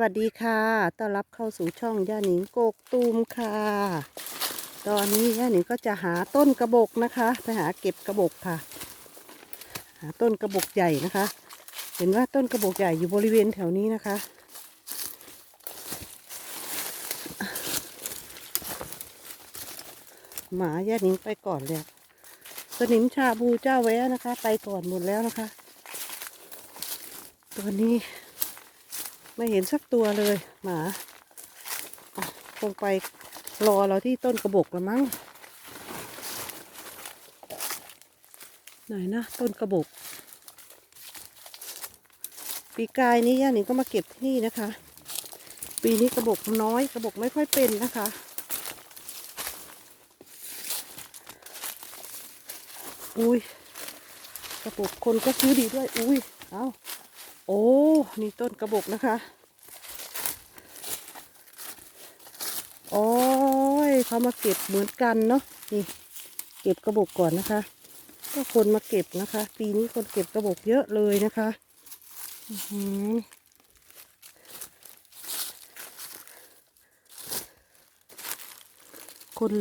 วัสดีค่ะ ต้อนรับเข้าสู่ช่องย่าหนิงโกกตูมค่ะ ตอนนี้ย่าหนิงก็จะหาต้นกระบอกนะคะ ไปหาเก็บกระบอกค่ะ หาต้นกระบอกใหญ่นะคะ เห็นว่าต้นกระบอกใหญ่อยู่บริเวณแถวนี้นะคะ หมาย่าหนิงไปก่อนเลยสนิมชาบูเจ้าแวะนะคะ ไปก่อนหมดแล้วนะคะ ตัวนี้ ไม่เห็นสักตัวเลยหมาคงไปรอเราที่ต้นกระบอกละมั้งไหนนะต้นกระบอกปีกายนี้ย่าหนิงก็มาเก็บที่นี่นะคะ ปีนี้กระบอกน้อยกระบอกไม่ค่อยเป็นนะคะอุ้ยกระบอกคนก็ซื้อดีด้วยอุ้ยเอาโอ้ นี่ต้นกระบอกนะคะ โอ้ย เขามาเก็บเหมือนกันเนาะนี่เก็บกระบอกก่อนนะคะ ก็คนมาเก็บนะคะ ปีนี้คนเก็บกระบอกเยอะเลยนะคะคน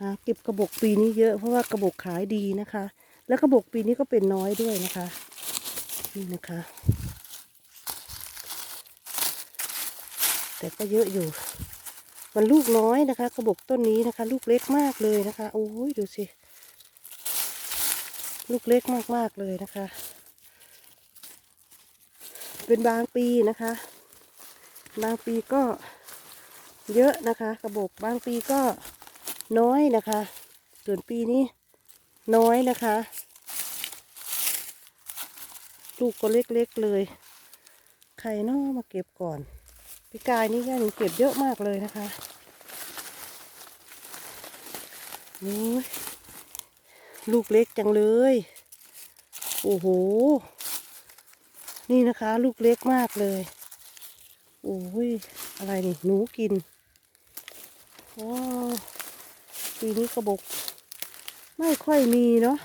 หาเก็บกระบอกปีนี้เยอะเพราะว่ากระบอกขายดีนะคะ แล้วกระบอกปีนี้ก็เป็นน้อยด้วยนะคะนี่นะคะ แต่ก็เยอะอยู่ มันลูกน้อยนะคะ กระบอกต้นนี้นะคะ ลูกเล็กมากเลยนะคะ โอ้ยดูสิ ลูกเล็กมากๆเลยนะคะ เป็นบางปีนะคะ บางปีก็เยอะนะคะ กระบอกบางปีก็น้อยนะคะส่วนปีนี้น้อยนะคะ ลูกก็เล็กๆเลย ใครเนาะมาเก็บก่อน พี่กายนี่ย่าหนูเก็บเยอะมากเลยนะคะโอ้ลูกเล็กจังเลย โอ้โห นี่นะคะ ลูกเล็กมากเลย โอ้ย อะไรนี่ หนูกิน ว้าวปีนี้กระบอกไม่ค่อยมีเนาะ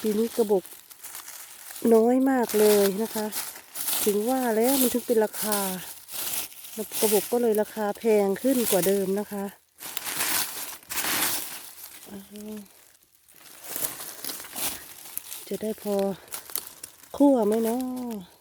ปีนี้กระบอกน้อยมากเลยนะคะ ถึงว่าแล้วมันถึงเป็นราคาระบบก็เลยราคาแพงขึ้นกว่าเดิมนะคะจะได้พอคั่วไหมเนาะ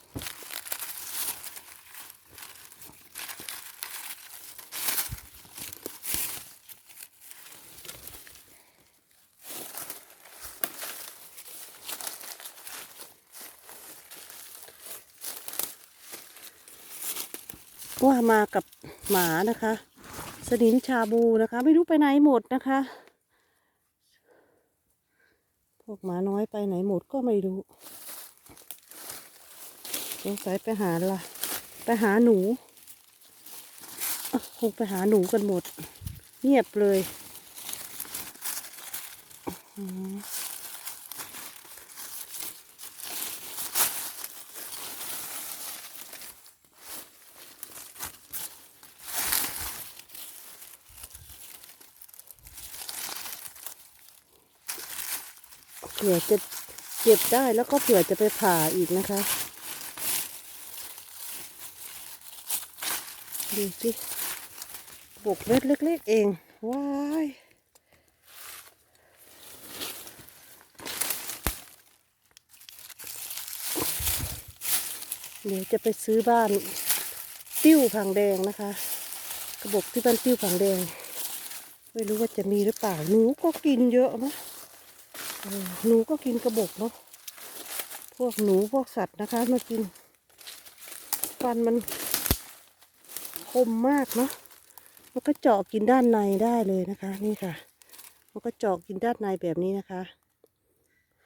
ว่ามากับหมานะคะ สนิมชาบูนะคะ ไม่รู้ไปไหนหมดนะคะ พวกหมาน้อยไปไหนหมดก็ไม่รู้สงสัยไปหาละไปหาหนูคงไปหาหนูกันหมด เงียบเลย อืม ผื่อจะเก็บได้แล้วก็เผื่อจะไปผ่าอีกนะคะดูสิบกเล็ดเล็กๆเอง ว้ายเดี๋ยวจะไปซื้อบ้านติ้วผังแดงนะคะ กระบอกที่บ้านติ้วผังแดง ไม่รู้ว่าจะมีหรือเปล่าหนูก็กินเยอะนะ หนูก็กินกระบอกเนาะพวกหนูพวกสัตว์นะคะมากิน ฟันมันคมมากเนาะมันก็เจาะกินด้านในได้เลยนะคะ นี่ค่ะ มันก็เจาะกินด้านในแบบนี้นะคะ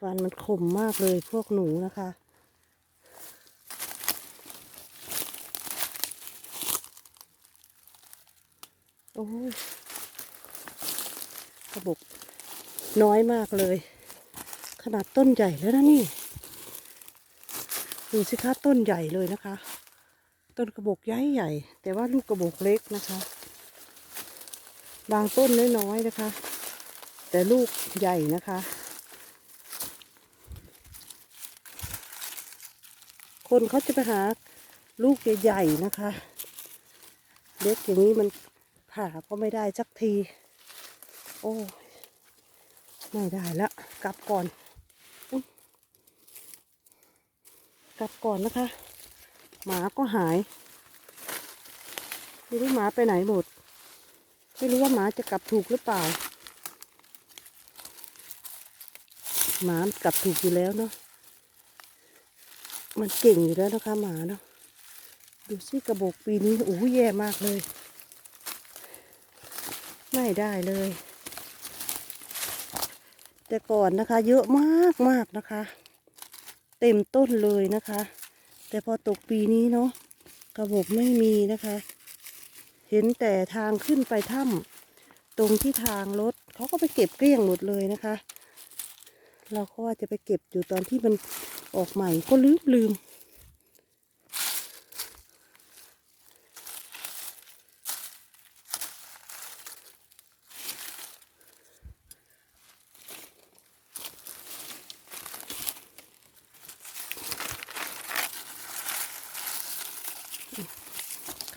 ฟันมันคมมากเลยพวกหนูนะคะโอ้ยกระบอกน้อยมากเลย ขนาดต้นใหญ่แล้วนะนี่ ดูสิคะต้นใหญ่เลยนะคะ ต้นกระบอกใหญ่ใหญ่ แต่ว่าลูกกระบอกเล็กนะคะ บางต้นน้อยๆนะคะ แต่ลูกใหญ่นะคะ คนเขาจะไปหาลูกใหญ่ๆนะคะ เล็กอย่างนี้มันผ่าก็ไม่ได้สักที โอ้ไม่ได้ละ กลับก่อนอุ๊ย กลับก่อนนะคะ หมาก็หายไม่รู้หมาไปไหนหมด ไม่รู้ว่าหมาจะกลับถูกหรือเปล่า หมากลับถูกอยู่แล้วเนาะมันเก่งอยู่แล้วนะคะหมาเนาะดูสิกระบอกปีนี้โอ้ยแย่มากเลย ไม่ได้เลย แต่ก่อนนะคะ เยอะมากมากนะคะ เต็มต้นเลยนะคะ แต่พอตกปีนี้เนาะกระบอกไม่มีนะคะ เห็นแต่ทางขึ้นไปถ้ำตรงที่ทางรถเขาก็ไปเก็บเกลี้ยงหมดเลยนะคะ เราก็ว่าจะไปเก็บอยู่ตอนที่มันออกใหม่ก็ลืมลืม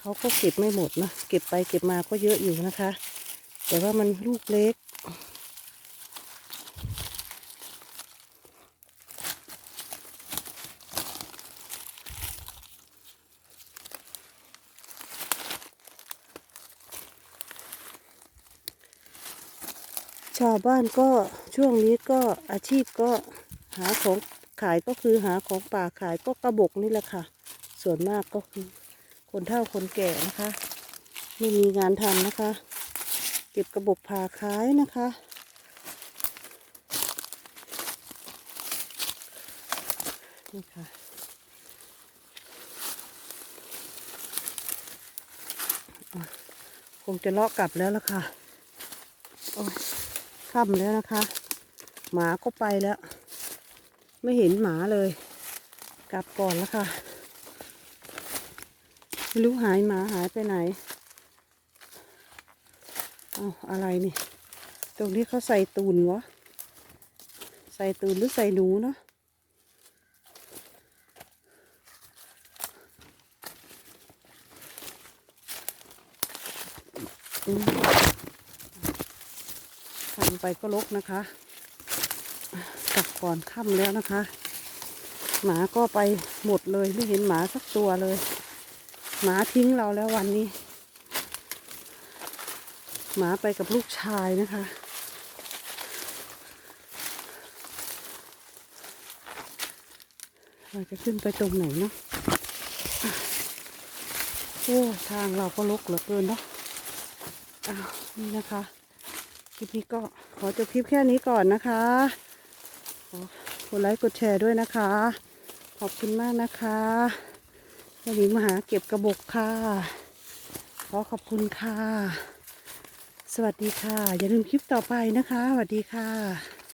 เขาก็เก็บไม่หมดนะเก็บไปเก็บมาก็เยอะอยู่นะคะ แต่ว่ามันลูกเล็ก ชาวบ้านก็ช่วงนี้ก็อาชีพก็หาของขายก็คือหาของป่าขายก็กระบอกนี่แหละค่ะ ส่วนมากก็คือ คนเฒ่าคนแก่นะคะ ไม่มีงานทำนะคะ เก็บกระบอกผ่าขายนะคะ นี่ค่ะอะคงจะเลาะกลับแล้วล่ะค่ะโอ้ยค่ำแล้วนะคะ หมาก็ไปแล้ว ไม่เห็นหมาเลย กลับก่อนแล้วค่ะ ไม่รู้หายหมาหายไปไหน เอาอะไรนี่ ตรงนี้เขาใส่ตูนวะ ใส่ตูนหรือใส่หนูเนาะ ทำไปก็ลกนะคะกลับก่อนค่ำแล้วนะคะ หมาก็ไปหมดเลย ไม่เห็นหมาสักตัวเลย หมาทิ้งเราแล้ววันนี้ หมาไปกับลูกชายนะคะ เราจะขึ้นไปตรงไหนเนาะโอ้ทางเราก็ลกเหลือเกินเนาะอ้าวนี่นะคะคลิปนี้ก็ขอจบคลิปแค่นี้ก่อนนะคะขอกดไลค์กดแชร์ด้วยนะคะ ขอบคุณมากนะคะ วันนี้มาหาเก็บกระบอกค่ะ ขอขอบคุณค่ะ สวัสดีค่ะ อย่าลืมคลิปต่อไปนะคะ สวัสดีค่ะ